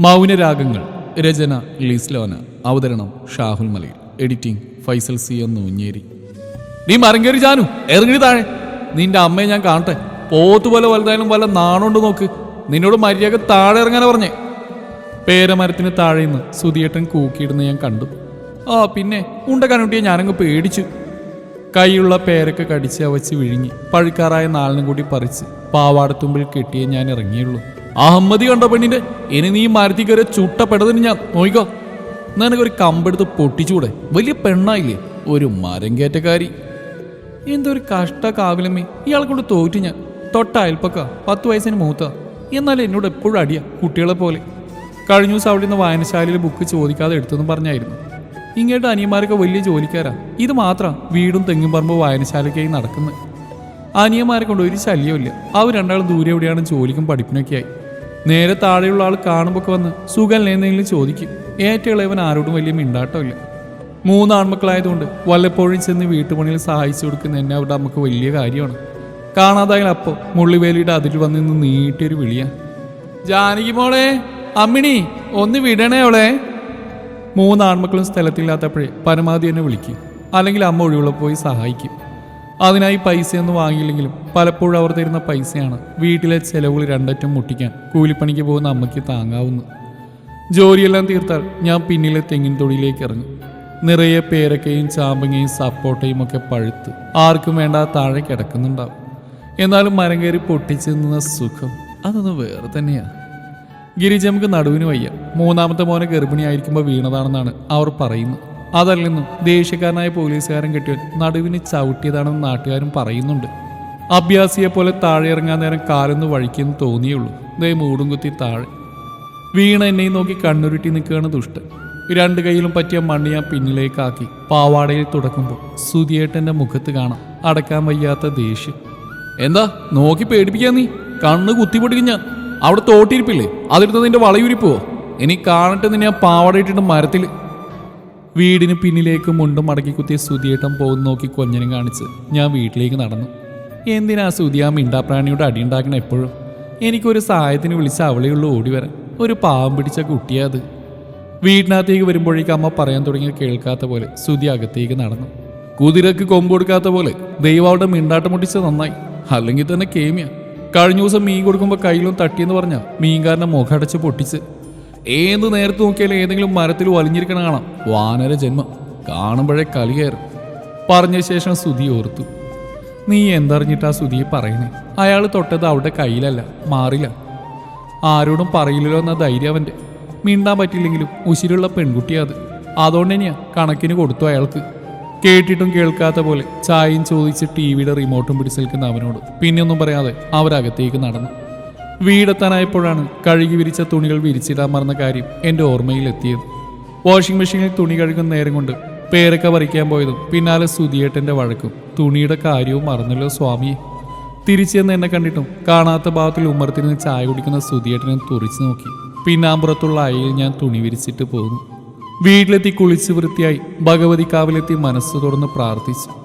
മൗനരാഗങ്ങൾ രചന ലീസ്ലോന. അവതരണം ഷാഹുൽ മലയിൽ. Editing Faisal C എന്ന് ഉഞ്ഞേരി. നീ മരങ്കേറി ജാനു. ഇറങ്ങി താഴെ. നിന്റെ അമ്മയെ ഞാൻ കാണട്ടെ. പോത്ത് പോലെ വലുതായാലും വല്ല നാണുണ്ട് നോക്ക്. നിന്നോട് മര്യാദ താഴെ ഇറങ്ങാനാ പറഞ്ഞേ. പേരമരത്തിന് താഴെ നിന്ന് സുതിയേട്ടൻ കൂക്കിയിടുന്ന ഞാൻ കണ്ടു. ആ പിന്നെ ഉണ്ട കനുട്ടിയെ ഞാനങ്ങ് പേടിച്ചു. കൈയുള്ള പേരൊക്കെ കടിച്ച് അവച്ച് വിഴുങ്ങി. പഴുക്കാറായ നാളിനും കൂടി പറിച്ച് പാവാടത്തുമ്പിൽ കെട്ടിയേ ഞാൻ ഇറങ്ങിയുള്ളൂ. അഹമ്മതി കണ്ട പെണ്ണിന്റെ? ഇനി നീ മരത്തി കയറി ചുട്ടപ്പെട്ടതിന് ഞാൻ നോയിക്കോ. നിനക്കൊരു കമ്പെടുത്ത് പൊട്ടിച്ചൂടെ വലിയ പെണ്ണായില്ലേ? ഒരു മരം കയറ്റക്കാരി. എന്തൊരു കഷ്ട കാവിലമ്മേ ഇയാളെ കൊണ്ട് തോറ്റു ഞാൻ. തൊട്ട അയൽപ്പക്ക പത്ത് വയസ്സിന് മൂത്ത. എന്നാൽ എന്നോട് എപ്പോഴും അടിയാ കുട്ടികളെ പോലെ. കഴിഞ്ഞ ദിവസം അവിടെ നിന്ന് വായനശാലയിൽ ബുക്ക് ചോദിക്കാതെ എടുത്തെന്ന് പറഞ്ഞായിരുന്നു. ഇങ്ങോട്ട് അനിയന്മാരൊക്കെ വലിയ ജോലിക്കാരാ. ഇത് മാത്രം വീടും തെങ്ങും പറമ്പ് വായനശാലയ്ക്കായി നടക്കുന്നത്. അനിയന്മാരെ കൊണ്ട് ഒരു ശല്യമില്ല അവർ രണ്ടാളും ദൂരെ എവിടെയാണ് ജോലിക്കും പഠിപ്പിനൊക്കെയായി. നേരെ താഴെയുള്ള ആൾ കാണുമ്പോൾ വന്ന് സുഖം എന്തെങ്കിലും ചോദിക്കും. ഏറ്റവും ഇളയവൻ ആരോടും വലിയ മിണ്ടാട്ടമില്ല. മൂന്ന് ആൺമക്കളായതുകൊണ്ട് വല്ലപ്പോഴും ചെന്ന് വീട്ടുപണിയിൽ സഹായിച്ചു കൊടുക്കുന്ന എന്നെ അവരുടെ അമ്മയ്ക്ക് വലിയ കാര്യമാണ്. കാണാതായാൽ അപ്പോൾ മുള്ളിവേലിയുടെ അതിൽ വന്ന് നിന്ന് നീട്ടിയൊരു വിളിയാ. ജാനകി മോളെ അമ്മിണി ഒന്ന് വിടണേ അവളെ? മൂന്ന് ആൺമക്കളും സ്ഥലത്തില്ലാത്തപ്പോഴേ പരമാവധി എന്നെ വിളിക്കും. അല്ലെങ്കിൽ അമ്മ ഒഴിവുള്ള പോയി സഹായിക്കും. അതിനായി പൈസയൊന്നും വാങ്ങിയില്ലെങ്കിലും പലപ്പോഴും അവർ തരുന്ന പൈസയാണ് വീട്ടിലെ ചെലവുകൾ രണ്ടറ്റം മുട്ടിക്കാൻ കൂലിപ്പണിക്ക് പോകുന്ന അമ്മയ്ക്ക് താങ്ങാവുന്നു ജോലിയെല്ലാം തീർത്താൽ ഞാൻ പിന്നിലെ തെങ്ങിൻ തൊടിയിലേക്ക് ഇറങ്ങും. നിറയെ പേരക്കയും ചാമ്പങ്ങയും സപ്പോട്ടയും ഒക്കെ പഴുത്ത് ആർക്കും വേണ്ട താഴെ കിടക്കുന്നുണ്ടാവും. എന്നാലും മരം കയറി പൊട്ടിച്ചു നിന്ന സുഖം അതൊന്ന് വേറെ തന്നെയാണ് ഗിരിജമ്മക്ക് നടുവിന് വയ്യ. മൂന്നാമത്തെ മോനെ ഗർഭിണിയായിരിക്കുമ്പോൾ വീണതാണെന്നാണ് അവർ പറയുന്നത്. അതല്ലെന്നും ദേഷ്യക്കാരനായ പോലീസുകാരൻ കെട്ടിയവൻ നടുവിന് ചവിട്ടിയതാണെന്ന് നാട്ടുകാരും പറയുന്നുണ്ട്. അഭ്യാസിയെ പോലെ താഴെ ഇറങ്ങാൻ നേരം കാലൊന്ന് വഴിക്കെന്ന് തോന്നിയുള്ളൂ. ദേ മൂടും കുത്തി താഴെ. വീണ എന്നെയും നോക്കി കണ്ണുരുട്ടി നിൽക്കുകയാണ് ദുഷ്ടൻ. രണ്ട് കൈയിലും പറ്റിയ മണ്ണ് ഞാൻ പിന്നിലേക്കാക്കി പാവാടയിൽ തുടക്കുമ്പോൾ സുധിയേട്ടന്റെ മുഖത്ത് കാണാം അടക്കാൻ വയ്യാത്ത ദേഷ്യം. എന്താ നോക്കി പേടിപ്പിക്കാൻ നീ? കണ്ണ് കുത്തിപ്പൊടിക്കും ഞാൻ. അവിടെ തോട്ടിരിപ്പില്ലേ? അതെടുത്ത് നിന്റെ വളയുരിപ്പോ ഇനി കാണട്ടെ നിന്നെ ഞാൻ പാവാട ഇട്ടിട്ട് മരത്തിൽ വീടിന് പിന്നിലേക്ക് മുണ്ടും മടക്കി കുത്തിയ സുതിയേട്ടം പോകുന്ന നോക്കി കൊഞ്ഞനും കാണിച്ച് ഞാൻ വീട്ടിലേക്ക് നടന്നു. എന്തിനാ സുതി ആ മിണ്ടാപ്രാണിയോട് അടിയുണ്ടാക്കണ എപ്പോഴും? എനിക്കൊരു സഹായത്തിന് വിളിച്ച അവളെയുള്ളൂ ഓടി വരാൻ ഒരു പാവം പിടിച്ച കുട്ടിയാത് വീടിനകത്തേക്ക് വരുമ്പോഴേക്ക് അമ്മ പറയാൻ തുടങ്ങി കേൾക്കാത്ത പോലെ സുതി അകത്തേക്ക് നടന്നു. കുതിരക്ക് കൊമ്പ് കൊടുക്കാത്ത പോലെ ദൈവം അവിടെ മിണ്ടാട്ടം മുട്ടിച്ച് നന്നായി. അല്ലെങ്കിൽ തന്നെ കേമിയ. കഴിഞ്ഞ ദിവസം മീൻ കൊടുക്കുമ്പോൾ കയ്യിലും തട്ടിയെന്ന് പറഞ്ഞ മീൻകാരനെ മുഖടച്ച് പൊട്ടിച്ച്. ഏത് നേരത്ത് നോക്കിയാലും ഏതെങ്കിലും മരത്തിൽ വലിഞ്ഞിരിക്കണ കാണാം. വാനര ജന്മം. കാണുമ്പോഴേ കയറും. പറഞ്ഞ ശേഷം സുധി ഓർത്തു. നീ എന്തറിഞ്ഞിട്ടാ സുധിയെ പറയണേ അയാൾ തൊട്ടത് അവളുടെ കയ്യിലല്ല മാറില്ല. ആരോടും പറയില്ലല്ലോ എന്ന ധൈര്യം അവന്റെ. മിണ്ടാൻ പറ്റില്ലെങ്കിലും ഉശിരുള്ള പെൺകുട്ടിയാ അത്. അതുകൊണ്ട് തന്നെയാ കണക്കിന് കൊടുത്തു അയാൾക്ക്. കേട്ടിട്ടും കേൾക്കാത്ത പോലെ ചായയും ചോദിച്ച് ടി വിയുടെ റിമോട്ടും പിടിച്ച് നിൽക്കുന്ന അവനോട്. പിന്നെയൊന്നും പറയാതെ അവരകത്തേക്ക് നടന്നു. വീടെത്താനായപ്പോഴാണ് കഴുകി വിരിച്ച തുണികൾ വിരിച്ചിടാൻ മറന്ന കാര്യം എന്റെ ഓർമ്മയിലെത്തിയത്. വാഷിംഗ് മെഷീനിൽ തുണി കഴുകുന്ന നേരം കൊണ്ട് പേരക്ക പറിക്കാൻ പോയതും പിന്നാലെ സുധിയേട്ടന്റെ വഴക്കും. തുണിയുടെ കാര്യവും മറന്നല്ലോ സ്വാമി. തിരിച്ചു ചെന്ന് എന്നെ കണ്ടിട്ടും കാണാത്ത ഭാഗത്തിൽ ഉമ്മറത്തിരുന്ന് ചായ കുടിക്കുന്ന സുധിയേട്ടനെ തുറിച്ചു നോക്കി. പിന്നാമ്പുറത്തുള്ള അയയിൽ ഞാൻ തുണി വിരിച്ചിട്ട് പോന്നു. വീട്ടിലെത്തി കുളിച്ച് വൃത്തിയായി ഭഗവതി കാവിലെത്തി മനസ്സ് തുറന്ന് പ്രാർത്ഥിച്ചു.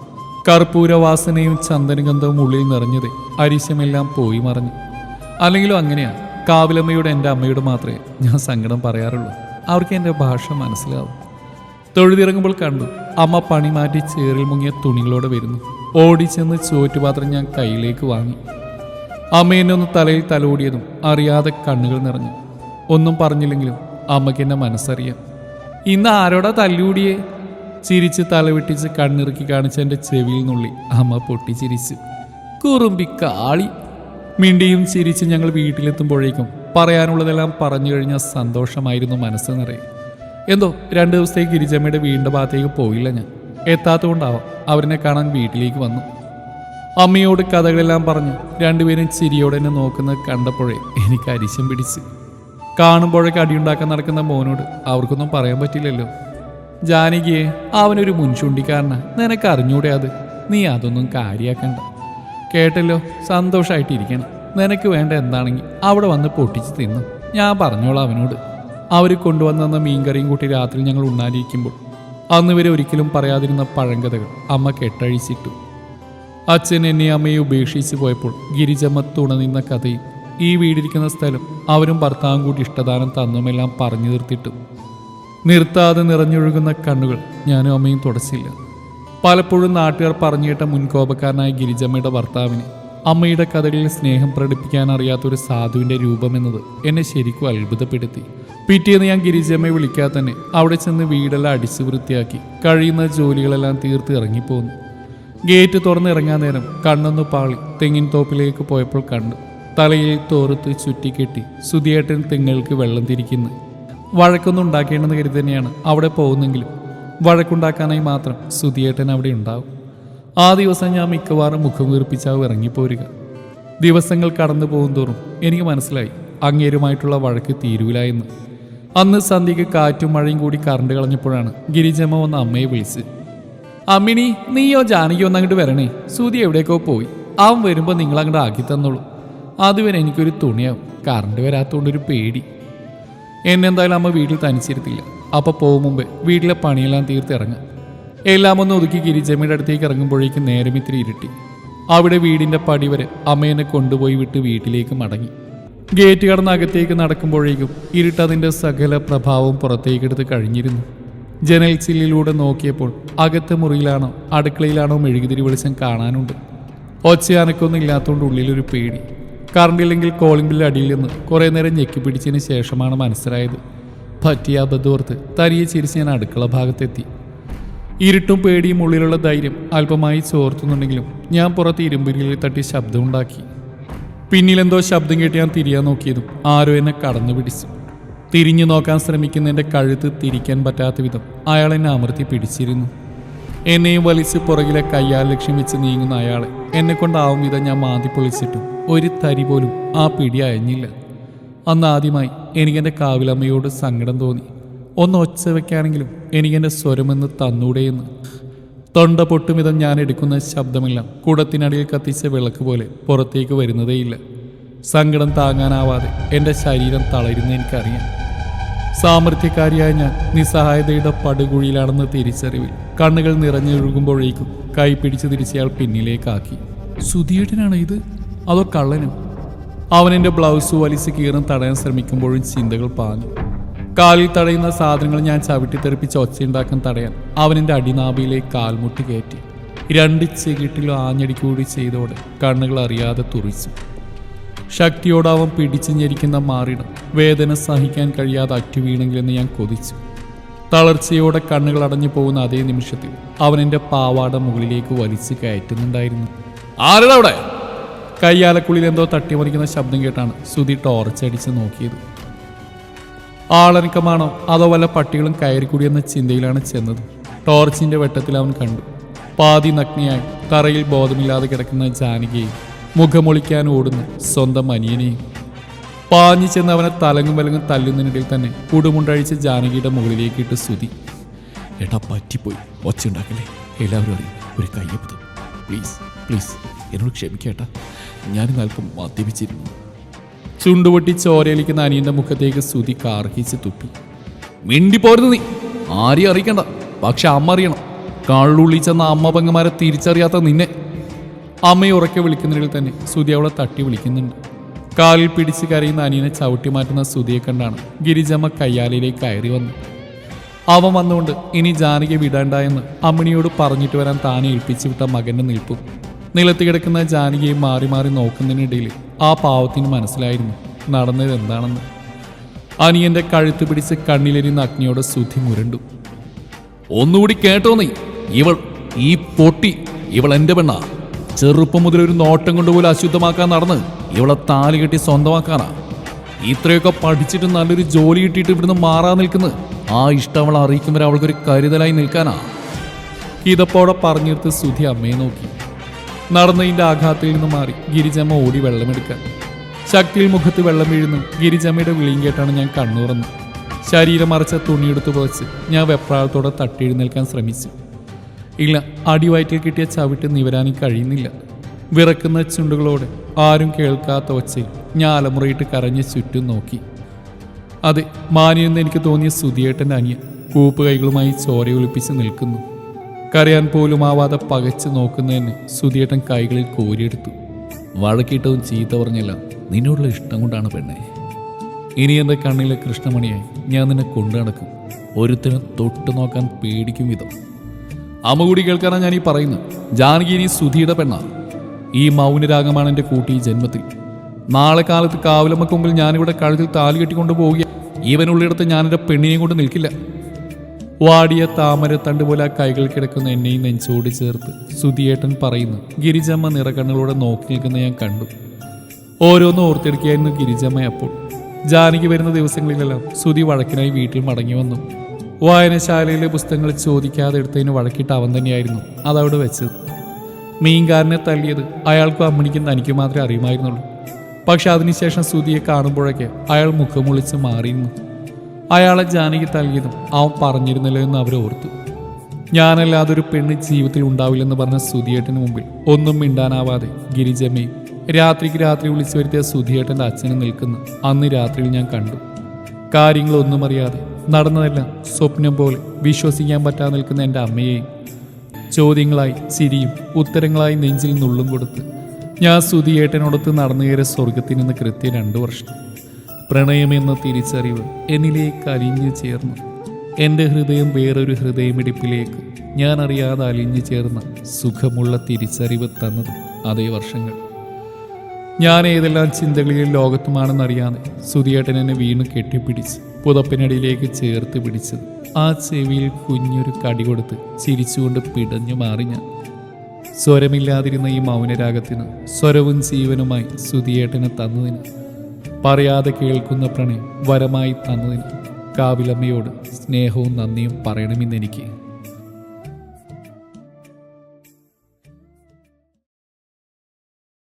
കർപ്പൂരവാസനയും ചന്ദനഗന്ധവും ഉള്ളിൽ നിറഞ്ഞത് അരിശമെല്ലാം പോയി മറഞ്ഞു. അല്ലെങ്കിലും അങ്ങനെയാണ് കാവിലമ്മയുടെ എന്റെ അമ്മയോട് മാത്രമേ ഞാൻ സങ്കടം പറയാറുള്ളൂ. അവർക്ക് എന്റെ ഭാഷ മനസ്സിലാവും. തൊഴുതിറങ്ങുമ്പോൾ കണ്ടു. അമ്മ പണി മാറ്റി ചേറിൽ മുങ്ങിയ തുണികളോടെ വരുന്നു. ഓടിച്ചെന്ന് ചോറ്റുപാത്രം ഞാൻ കയ്യിലേക്ക് വാങ്ങി. അമ്മ എന്നെ ഒന്ന് തലയിൽ തലോടിയതും അറിയാതെ കണ്ണുകൾ നിറഞ്ഞു. ഒന്നും പറഞ്ഞില്ലെങ്കിലും അമ്മയ്ക്ക് എന്നെ മനസ്സറിയാം. ഇന്ന് ആരോടാ തല്ലുകൂടിയേ? ചിരിച്ച് തലവെട്ടിച്ച് കണ്ണിറുക്കി കാണിച്ച എന്റെ ചെവിയിൽ നുള്ളി അമ്മ പൊട്ടിച്ചിരിച്ച്. കുറുമ്പി കാളി. മിണ്ടിയും ചിരിച്ച് ഞങ്ങൾ വീട്ടിലെത്തുമ്പോഴേക്കും പറയാനുള്ളതെല്ലാം പറഞ്ഞു കഴിഞ്ഞ സന്തോഷമായിരുന്നു മനസ്സ് നിറയെ. എന്തോ രണ്ട് ദിവസത്തേക്ക് ഗിരിജമ്മയുടെ വീടിന്റെ ഭാഗത്തേക്ക് പോയില്ല ഞാൻ. എത്താത്തതുകൊണ്ടാവാം അവരെന്നെ കാണാൻ വീട്ടിലേക്ക് വന്നു. അമ്മയോട് കഥകളെല്ലാം പറഞ്ഞു രണ്ടുപേരും ചിരിയോടെ എന്നെ നോക്കുന്നത് കണ്ടപ്പോഴേ എനിക്ക് അരിശം പിടിച്ച്. കാണുമ്പോഴൊക്കെ അടിയുണ്ടാക്കാൻ നടക്കുന്ന മോനോട് അവർക്കൊന്നും പറയാൻ പറ്റില്ലല്ലോ. ജാനകിയെ അവനൊരു മുൻചൂണ്ടിക്കാരനാ. നിനക്ക് അറിഞ്ഞൂടെ അത്? നീ അതൊന്നും കാര്യാക്കണ്ട. കേട്ടല്ലോ? സന്തോഷമായിട്ടിരിക്കണം നിനക്ക് വേണ്ട എന്താണെങ്കിൽ അവിടെ വന്ന് പൊട്ടിച്ച് തിന്നു. ഞാൻ പറഞ്ഞോളാം അവനോട്. അവർ കൊണ്ടുവന്ന മീൻകറിയും കൂട്ടി രാത്രി ഞങ്ങൾ ഉണ്ണാനിരിക്കുമ്പോൾ. അന്ന് വരെ ഒരിക്കലും പറയാതിരുന്ന പഴങ്കഥകൾ അമ്മ കെട്ടഴിച്ചിട്ടു. അച്ഛൻ എന്നെ അമ്മയെ ഉപേക്ഷിച്ച് പോയപ്പോൾ ഗിരിജമ്മ തുണനിന്ന കഥയും ഈ വീടിരിക്കുന്ന സ്ഥലം അവരും ഭർത്താവും കൂടി ഇഷ്ടദാനം തന്നുമെല്ലാം പറഞ്ഞു നിർത്തിട്ടു നിർത്താതെ നിറഞ്ഞൊഴുകുന്ന കണ്ണുകൾ ഞാനും അമ്മയും തുടച്ചില്ല. പലപ്പോഴും നാട്ടുകാർ പറഞ്ഞിട്ട മുൻകോപക്കാരനായ ഗിരിജമ്മയുടെ ഭർത്താവിന് അമ്മയുടെ കഥകളിൽ സ്നേഹം പ്രകടിപ്പിക്കാൻ അറിയാത്ത ഒരു സാധുവിന്റെ രൂപമെന്നത് എന്നെ ശരിക്കും അത്ഭുതപ്പെടുത്തി. പിറ്റേന്ന് ഞാൻ ഗിരിജമ്മയെ വിളിക്കാതെ തന്നെ അവിടെ ചെന്ന് വീടെല്ലാം അടിച്ചു വൃത്തിയാക്കി കഴിയുന്ന ജോലികളെല്ലാം തീർത്ത് ഇറങ്ങിപ്പോന്നു. ഗേറ്റ് തുറന്ന് ഇറങ്ങാൻ നേരം കണ്ണൊന്ന് പാളി തെങ്ങിൻ തോപ്പിലേക്ക് പോയപ്പോൾ കണ്ടു. തലയിൽ തോർത്ത് ചുറ്റിക്കെട്ടി സുതിയേട്ടൻ തെങ്ങൾക്ക് വെള്ളം തിരിക്കുന്നു. വഴക്കൊന്നും ഉണ്ടാക്കേണ്ടെന്ന് കരുതി തന്നെയാണ് അവിടെ പോകുന്നെങ്കിലും വഴക്കുണ്ടാക്കാനായി മാത്രം സുധിയേട്ടൻ അവിടെ ഉണ്ടാവും. ആ ദിവസം ഞാൻ മിക്കവാറും മുഖം വീർപ്പിച്ചാവും ഇറങ്ങിപ്പോരുക. ദിവസങ്ങൾ കടന്നു പോകും തോറും എനിക്ക് മനസ്സിലായി അങ്ങേരുമായിട്ടുള്ള വഴക്ക് തീരൂല അന്ന് സന്ധ്യയ്ക്ക് കാറ്റും മഴയും കൂടി കറണ്ട് കളഞ്ഞപ്പോഴാണ് ഗിരിജമ്മ വന്ന അമ്മയെ വിളിച്ച്. അമ്മിണി നീയോ ജാനകിയോ ഒന്ന് അങ്ങോട്ട് വരണേ. സുതി എവിടേക്കോ പോയി. അവൻ വരുമ്പോൾ നിങ്ങൾ അങ്ങോട്ട് ആക്കി തന്നോളൂ. അതുവരെ എനിക്കൊരു തുണിയാവും. കറണ്ട് വരാത്തതുകൊണ്ടൊരു പേടി. എന്നെന്തായാലും അമ്മ വീട്ടിൽ തനിച്ചിരുത്തില്ല. അപ്പൊ പോകും മുമ്പ് വീട്ടിലെ പണിയെല്ലാം തീർത്തിറങ്ങാം എല്ലാം ഒന്ന് ഒതുക്കി ഗിരിജമ്മയുടെ അടുത്തേക്ക് ഇറങ്ങുമ്പോഴേക്കും നേരം ഇത്തിരി ഇരുട്ടി. അവിടെ വീടിന്റെ പടി വരെ അമ്മേനെ കൊണ്ടുപോയി വിട്ട് വീട്ടിലേക്ക് മടങ്ങി. ഗേറ്റ് കടന്ന് അകത്തേക്ക് നടക്കുമ്പോഴേക്കും ഇരുട്ടതിന്റെ സകല പ്രഭാവം പുറത്തേക്കെടുത്ത് കഴിഞ്ഞിരുന്നു. ജനൽ ചില്ലിലൂടെ നോക്കിയപ്പോൾ അകത്തെ മുറിയിലാണോ അടുക്കളയിലാണോ മെഴുകുതിരി വെളിച്ചം കാണാനുണ്ട്. ഒച്ചയാനക്കൊന്നും ഇല്ലാത്തതുകൊണ്ട് ഉള്ളിലൊരു പേടി. കറണ്ടില്ലെങ്കിൽ കോളിംഗ് ബില്ല് അടിയിൽ നിന്ന് കുറേ നേരം ഞെക്കി പിടിച്ചതിന് ശേഷമാണ് മനസ്സിലായത്. പറ്റിയ അബദ്ധോർത്ത് തരിയെ ചിരിച്ച് ഞാൻ അടുക്കള ഭാഗത്തെത്തി. ഇരുട്ടും പേടിയും ഉള്ളിലുള്ള ധൈര്യം അല്പമായി ചോർത്തുന്നുണ്ടെങ്കിലും ഞാൻ പുറത്ത് ഇരുമ്പിരിയിൽ തട്ടി ശബ്ദമുണ്ടാക്കി പിന്നിലെന്തോ ശബ്ദം കേട്ട് ഞാൻ തിരിയാൻ നോക്കിയതും ആരോ എന്നെ കടന്നു പിടിച്ചു. തിരിഞ്ഞു നോക്കാൻ ശ്രമിക്കുന്ന എന്റെ കഴുത്ത് തിരിക്കാൻ പറ്റാത്ത വിധം അയാൾ എന്നെ അമർത്തി പിടിച്ചിരുന്നു. എന്നെയും വലിച്ച് പുറകിലെ കയ്യാൽ ലക്ഷ്യം വെച്ച് നീങ്ങുന്ന അയാളെ എന്നെ കൊണ്ടാവും വിധം ഞാൻ മാന്തി പൊളിച്ചിട്ടും ഒരു തരി പോലും ആ പിടി അയഞ്ഞില്ല. അന്ന് ആദ്യമായി എനിക്ക് എനിക്കെന്റെ കാവിലമ്മയോട് സങ്കടം തോന്നി. ഒന്ന് ഒച്ച എനിക്ക് എനിക്കെന്റെ സ്വരമെന്ന് തന്നൂടെയെന്ന് തൊണ്ട പൊട്ടുമിതം ഞാൻ എടുക്കുന്ന ശബ്ദമെല്ലാം കുടത്തിനടിയിൽ കത്തിച്ച വിളക്ക് പോലെ പുറത്തേക്ക് വരുന്നതേയില്ല. സങ്കടം താങ്ങാനാവാതെ എന്റെ ശരീരം തളരുന്ന എനിക്കറിയാം. സാമർഥ്യക്കാരിയായ ഞാൻ നിസ്സഹായതയുടെ പടുകുഴിയിലാണെന്ന് തിരിച്ചറിവിൽ കണ്ണുകൾ നിറഞ്ഞൊഴുകുമ്പോഴേക്കും കൈ പിടിച്ച് തിരിച്ചയാൾ പിന്നിലേക്കാക്കി. സുധീട്ടനാണ് ഇത്? അതോ കള്ളനും? അവൻ എന്റെ ബ്ലൗസ് വലിച്ച് കീറും തടയാൻ ശ്രമിക്കുമ്പോഴും ചിന്തകൾ പാഞ്ഞു. കാലിൽ തടയുന്ന സാധനങ്ങൾ ഞാൻ ചവിട്ടിത്തെറിപ്പിച്ച് ഒച്ചയുണ്ടാക്കാൻ തടയാൻ അവൻ എന്റെ അടിനാഭിയിലേക്ക് കാൽമുട്ട് കയറ്റി. രണ്ട് ചെകിട്ടിലും ആഞ്ഞടിക്കൂടി ചെയ്തോടെ കണ്ണുകൾ അറിയാതെ തുറിച്ചു. ശക്തിയോട് അവൻ പിടിച്ചു ഞെരിക്കുന്ന മാറിടം വേദന സഹിക്കാൻ കഴിയാതെ അറ്റുവീണെങ്കിലെന്ന് ഞാൻ കൊതിച്ചു. തളർച്ചയോടെ കണ്ണുകൾ അടഞ്ഞു പോകുന്ന അതേ നിമിഷത്തിൽ അവൻ എന്റെ പാവാട മുകളിലേക്ക് വലിച്ചു കയറ്റുന്നുണ്ടായിരുന്നു. ആരുടെ അവിടെ കയ്യാലക്കുള്ളിൽ എന്തോ തട്ടിമറിക്കുന്ന ശബ്ദം കേട്ടാണ് സുധി ടോർച്ചടിച്ച് നോക്കിയത്. ആളനക്കമാണോ അതോ വല്ല പട്ടികളും കയറിക്കൂടിയെന്ന ചിന്തയിലാണ് ചെന്നത്. ടോർച്ചിന്റെ വെട്ടത്തിൽ അവൻ കണ്ടു. പാതി നഗ്നിയായി തറയിൽ ബോധമില്ലാതെ കിടക്കുന്ന ജാനകിയെ മുഖമൊളിക്കാൻ ഓടുന്ന സ്വന്തം അനിയനെയും. പാഞ്ഞു ചെന്ന് അവനെ തലങ്ങും വലങ്ങും തല്ലുന്നതിനിടയിൽ തന്നെ കുടുമുണ്ടഴിച്ച് ജാനകിയുടെ മുകളിലേക്കിട്ട് സ്തുതി ഏട്ടാ പറ്റിപ്പോയി. ഒച്ചുണ്ടാക്കലേ എല്ലാവരും അറിയും ഒരു കയ്യപ്പത് പ്ലീസ് പ്ലീസ് എന്നോട് ക്ഷമിക്കേട്ടാ ഞാനിന്ന് അല്പം മദ്യപിച്ചിരുന്നു. ചുണ്ടുപൊട്ടി ചോരയിലിക്കുന്ന അനിയന്റെ മുഖത്തേക്ക് സ്തുതി കാർഹിച്ച് തുപ്പി. മിണ്ടി പോരുന്നു നീ. ആരെയും അറിയിക്കണ്ട. പക്ഷെ അമ്മ അറിയണം. കള്ളുള്ളി ചെന്ന അമ്മ പെങ്ങന്മാരെ തിരിച്ചറിയാത്ത നിന്നെ. അമ്മയെ ഉറക്കെ വിളിക്കുന്നതിൽ തന്നെ സുതി അവളെ തട്ടി വിളിക്കുന്നുണ്ട്. കാലിൽ പിടിച്ച് കരയുന്ന അനിയനെ ചവിട്ടി മാറ്റുന്ന സുതിയെ കണ്ടാണ് ഗിരിജമ്മ കയ്യാലയിലേക്ക് കയറി വന്നു അവൻ വന്നുകൊണ്ട് ഇനി ജാനകി എന്ന് അമ്മിണിയോട് പറഞ്ഞിട്ട് വരാൻ താനെ ഏൽപ്പിച്ചു വിട്ട മകന്റെ നിൽപ്പും. നിലത്ത് കിടക്കുന്ന ജാനകിയെ മാറി മാറി നോക്കുന്നതിനിടയിൽ ആ പാവത്തിന് മനസ്സിലായിരുന്നു നടന്നത് എന്താണെന്ന്. അനിയന്റെ കഴുത്ത് പിടിച്ച് കണ്ണിലെരിയുന്ന അഗ്നിയോട് സുധി മുരണ്ടു. ഒന്നുകൂടി കേട്ടോ നീ. ഇവൾ ഈ പൊട്ടി ഇവൾ എന്റെ പെണ്ണാ. ചെറുപ്പം മുതൽ ഒരു നോട്ടം കൊണ്ടുപോലും അശുദ്ധമാക്കാൻ നടന്ന് ഇവളെ താലി കെട്ടി സ്വന്തമാക്കാനാ. ഇത്രയൊക്കെ പഠിച്ചിട്ട് നല്ലൊരു ജോലി കിട്ടിയിട്ട് ഇവിടുന്ന് മാറാൻ നിൽക്കുന്നത് ആ ഇഷ്ടം അവൾ അറിയിക്കുമ്പോൾ അവൾക്കൊരു കരുതലായി നിൽക്കാനാ. ഇതപ്പോടെ പറഞ്ഞെടുത്ത് സുധി അമ്മയെ നോക്കി. നടന്നതിന്റെ ആഘാതത്തിൽ നിന്ന് മാറി ഗിരിജമ്മ ഓടി വെള്ളമെടുക്കാൻ. ശക്തിയിൽ മുഖത്ത് വെള്ളം വീഴുന്നു. ഗിരിജമ്മയുടെ വിളിയും കേട്ടാണ് ഞാൻ കണ്ണുറന്നു. ശരീരം മറച്ച തുണിയെടുത്ത് പുതച്ച് ഞാൻ വെപ്രാളത്തോടെ തട്ടിയെഴുന്നേൽക്കാൻ ശ്രമിച്ചു. ഇല്ല അടിവയറ്റിൽ കിട്ടിയ ചവിട്ട് നിവരാനി കഴിയുന്നില്ല. വിറക്കുന്ന ചുണ്ടുകളോടെ ആരും കേൾക്കാത്ത ഒച്ചയിൽ ഞാൻ അലമുറയിട്ട് കരഞ്ഞ് ചുറ്റും നോക്കി. അതെ മാനിയെന്ന് എനിക്ക് തോന്നിയ സുധിയേട്ടന്റെ അനിയൻ കൂപ്പ് കൈകളുമായി ചോര ഒളിപ്പിച്ച് നിൽക്കുന്നു. കരയാൻ പോലും ആവാതെ പകച്ച് നോക്കുന്നതിന് സുധിയേട്ടൻ കൈകളിൽ കോരിയെടുത്തു. വഴക്കിട്ടതും ചീത്ത പറഞ്ഞില്ല നിന്നോടുള്ള ഇഷ്ടം കൊണ്ടാണ് പെണ്ണെ. ഇനി എന്റെ കണ്ണിലെ കൃഷ്ണമണിയായി ഞാൻ നിന്നെ കൊണ്ടു നടക്കും. ഒരുത്തിനെ തൊട്ടു നോക്കാൻ പേടിക്കും വിധം. അമ്മ കൂടി കേൾക്കാനാണ് ഞാൻ ഈ പറയുന്നത്. ജാനകി ഇനി സുധിയുടെ പെണ്ണാണ് ഈ മൗനരാഗമാണ് എന്റെ കൂട്ടി ജന്മത്തിൽ. നാളെ കാലത്ത് കാവിലമ്മക്ക് മുമ്പിൽ ഞാനിവിടെ കഴുത്തിൽ താലി കെട്ടിക്കൊണ്ട് പോവുക ഇവനുള്ളിടത്ത് ഞാനെന്റെ പെണ്ണിനെയും കൊണ്ട് നിൽക്കില്ല. വാടിയ താമര തണ്ട് പോലെ ആ കൈകൾ കിടക്കുന്ന എന്നെയും നെഞ്ചോട് ചേർത്ത് സുധിയേട്ടൻ പറയുന്നു ഗിരിജമ്മ നിറകണ്ണുകളോടെ നോക്കി നിൽക്കുന്ന ഞാൻ കണ്ടു. ഓരോന്ന് ഓർത്തെടുക്കുകയായിരുന്നു ഗിരിജമ്മ അപ്പോൾ. ജാനകി വരുന്ന ദിവസങ്ങളിലെല്ലാം സുധി വഴക്കിനായി വീട്ടിൽ മടങ്ങി വന്നു. വായനശാലയിലെ പുസ്തകങ്ങൾ ചോദിക്കാതെ എടുത്തതിന് വഴക്കിട്ട് അവൻ തന്നെയായിരുന്നു അതവിടെ വെച്ചത്. മീൻകാരനെ തല്ലിയത് അയാൾക്കും അമ്മണിക്കും തനിക്ക് മാത്രമേ അറിയുമായിരുന്നുള്ളൂ. പക്ഷെ അതിനുശേഷം സുധിയെ കാണുമ്പോഴൊക്കെ അയാൾ മുഖമൊളിച്ച് മാറിയിരുന്നു. അയാളെ ജാനകി തൽകിയതും അവൻ പറഞ്ഞിരുന്നില്ല എന്ന് അവർ ഓർത്തു. ഞാനല്ലാതെ ഒരു പെണ്ണ് ജീവിതത്തിൽ ഉണ്ടാവില്ലെന്ന് പറഞ്ഞ സുധിയേട്ടന് മുമ്പിൽ ഒന്നും മിണ്ടാനാവാതെ ഗിരിജമ്മയും രാത്രിക്ക് രാത്രി വിളിച്ചു വരുത്തിയ സുധിയേട്ടന്റെ അച്ഛനും നിൽക്കുന്നു. അന്ന് രാത്രിയിൽ ഞാൻ കണ്ടു. കാര്യങ്ങളൊന്നും അറിയാതെ നടന്നതെല്ലാം സ്വപ്നം പോലെ വിശ്വസിക്കാൻ പറ്റാതെ നിൽക്കുന്ന എന്റെ അമ്മയെയും ചോദ്യങ്ങളായി ചിരിയും ഉത്തരങ്ങളായി നെഞ്ചിൽ നുള്ളും കൊടുത്ത് ഞാൻ സുധിയേട്ടനോടൊത്ത് നടന്നു കയറിയ സ്വർഗത്തിൽ നിന്ന് കൃത്യം രണ്ടു വർഷം. പ്രണയമെന്ന തിരിച്ചറിവ് എന്നിലേക്ക് അലിഞ്ഞു ചേർന്നു. എന്റെ ഹൃദയം വേറൊരു ഹൃദയമിടിപ്പിലേക്ക് ഞാൻ അറിയാതെ അലിഞ്ഞു ചേർന്ന സുഖമുള്ള തിരിച്ചറിവ് തന്നത് അതേ വർഷങ്ങൾ. ഞാൻ ഏതെല്ലാം ചിന്തകളിൽ ലോകത്തുമാണെന്നറിയാതെ സുതിയേട്ടൻ എന്നെ വീണ് കെട്ടിപ്പിടിച്ച് പുതപ്പിനടിയിലേക്ക് ചേർത്ത് പിടിച്ചത് ആ ചെവിയിൽ കുഞ്ഞൊരു കടി കൊടുത്ത് ചിരിച്ചുകൊണ്ട് പിടഞ്ഞു മാറി ഞാൻ. സ്വരമില്ലാതിരുന്ന ഈ മൗനരാഗത്തിന് സ്വരവും ജീവനുമായി സുധിയേട്ടന് തന്നതിന് പറയാതെ കേൾക്കുന്ന പ്രണയം വരമായി തന്നതിന് കാവിലമ്മയോട് സ്നേഹവും നന്ദിയും പറയണമെന്നെനിക്ക്.